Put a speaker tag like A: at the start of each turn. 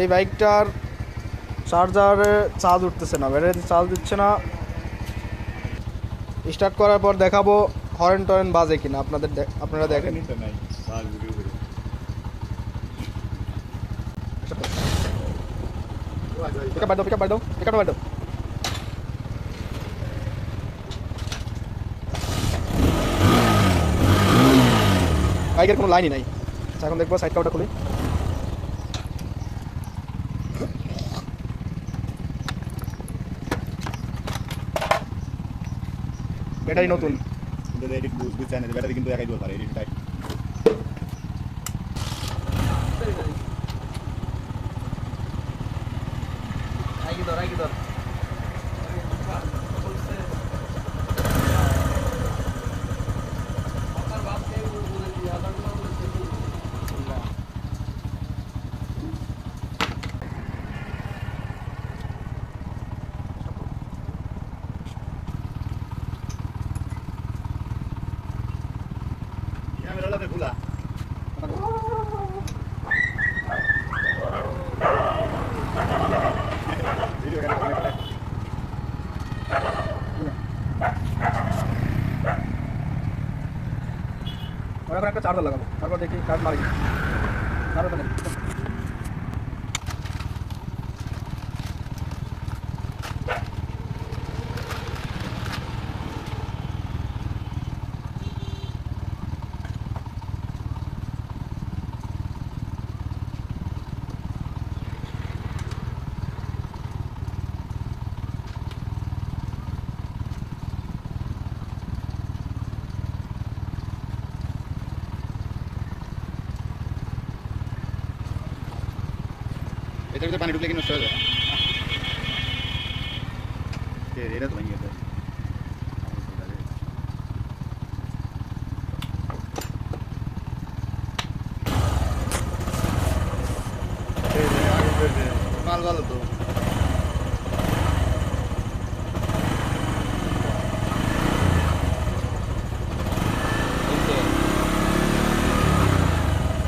A: এই বাইকটার চার্জারে চার্জ উঠতেছে না ব্যাটারিতে চার্জ দিচ্ছে না। স্টার্ট করার পর দেখাবো হরেন টরেন বাজে কিনা আপনাদের আপনারা দেখেন। পিকআপ পিকআপ পিকআপ বাইকের কোনো লাইনই নাই। আচ্ছা, এখন দেখব সাইড কাউটা খুলি। ব্যাটারি নতুন।
B: কিন্তু এডিট বুঝ বুঝছে না ব্যাটারি কিন্তু একাই দিতে পারে এডিট টাইপ ক্যামেরা লাগে খোলা ভিডিও ক্যামেরা
A: ওরা খোলা একটা চার্জার লাগাবো। তারপর দেখি কাজ মারি। চার্জারটা
B: এটার ভিতরে পানি ঢুকলে কি নষ্ট হয়ে যায় এ, এটা তো ভেঙে গেছে মাল ভালো তো